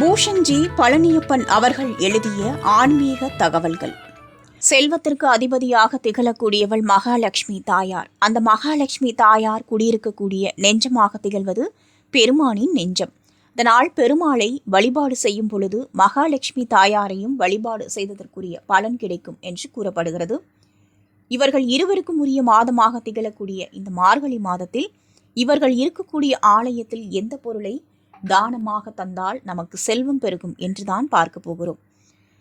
பூஷன்ஜி பழனியப்பன் அவர்கள் எழுதிய ஆன்மீக தகவல்கள். செல்வத்திற்கு அதிபதியாக திகழக்கூடியவள் மகாலட்சுமி தாயார். அந்த மகாலட்சுமி தாயார் குடியிருக்கக்கூடிய நெஞ்சமாக திகழ்வது பெருமானின் நெஞ்சம். அதனால் பெருமாளை வழிபாடு செய்யும் பொழுது மகாலட்சுமி தாயாரையும் வழிபாடு செய்ததற்குரிய பலன் கிடைக்கும் என்று கூறப்படுகிறது. இவர்கள் இருவருக்கும் உரிய மாதமாக திகழக்கூடிய இந்த மார்கழி மாதத்தில் இவர்கள் இருக்கக்கூடிய ஆலயத்தில் எந்த பொருளை தானமாக தந்தால் நமக்கு செல்வம் பெருகும் என்றுதான் பார்க்க போகிறோம்.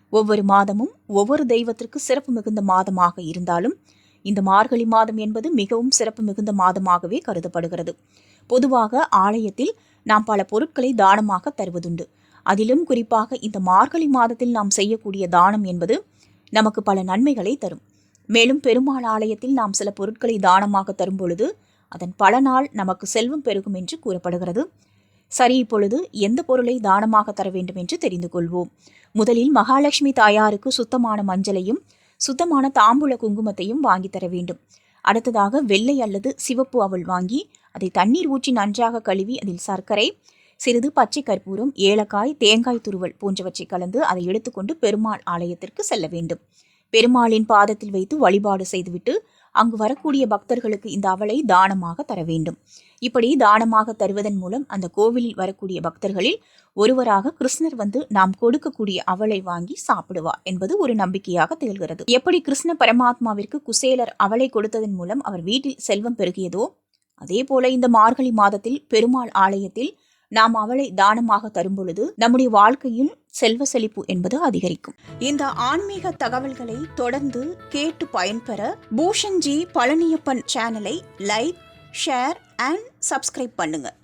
ஒவ்வொரு மாதமும் ஒவ்வொரு தெய்வத்திற்கு சிறப்பு மிகுந்த மாதமாக இருந்தாலும் இந்த மார்கழி மாதம் என்பது மிகவும் சிறப்பு மிகுந்த மாதமாகவே கருதப்படுகிறது. பொதுவாக ஆலயத்தில் நாம் பல பொருட்களை தானமாக தருவதுண்டு. அதிலும் குறிப்பாக இந்த மார்கழி மாதத்தில் நாம் செய்யக்கூடிய தானம் என்பது நமக்கு பல நன்மைகளை தரும். மேலும் பெருமாள் ஆலயத்தில் நாம் சில பொருட்களை தானமாக தரும் பொழுது அதன் பலனால் நமக்கு செல்வம் பெருகும் என்று கூறப்படுகிறது. சரி இப்பொழுது எந்த பொருளை தானமாக தர வேண்டும் என்று தெரிந்து கொள்வோம் முதலில் மகாலட்சுமி தாயாருக்கு சுத்தமான மஞ்சளையும் சுத்தமான தாம்பூல குங்குமத்தையும் வாங்கி தர வேண்டும். அடுத்ததாக வெள்ளை அல்லது சிவப்பு அவள் வாங்கி அதை தண்ணீர் ஊற்றி நன்றாக கழுவி அதில் சர்க்கரை சிறிது பச்சை கற்பூரம் ஏலக்காய் தேங்காய் துருவல் போன்றவற்றை கலந்து அதை எடுத்துக்கொண்டு பெருமாள் ஆலயத்திற்கு செல்ல வேண்டும். பெருமாளின் பாதத்தில் வைத்து வழிபாடு செய்துவிட்டு அங்கு வரக்கூடிய பக்தர்களுக்கு இந்த அவளை தானமாக தர வேண்டும். இப்படி தானமாக தருவதன் மூலம் அந்த கோவிலில் வரக்கூடிய பக்தர்களில் ஒருவராக கிருஷ்ணர் வந்து நாம் கொடுக்கக்கூடிய அவளை வாங்கி சாப்பிடுவார் என்பது ஒரு நம்பிக்கையாக திகழ்கிறது. எப்படி கிருஷ்ண பரமாத்மாவிற்கு குசேலர் அவளை கொடுத்ததன் மூலம் அவர் வீட்டில் செல்வம் பெருகியதோ அதே போல இந்த மார்கழி மாதத்தில் பெருமாள் ஆலயத்தில் நாம் அவளை தானமாக தரும் பொழுது நம்முடைய வாழ்க்கையில் செல்வ செழிப்பு என்பது அதிகரிக்கும். இந்த ஆன்மீக தகவல்களை தொடர்ந்து கேட்டு பயன்பெற பூஷன்ஜி பழனியப்பன் சேனலை லைக் ஷேர் அண்ட் சப்ஸ்கிரைப் பண்ணுங்க.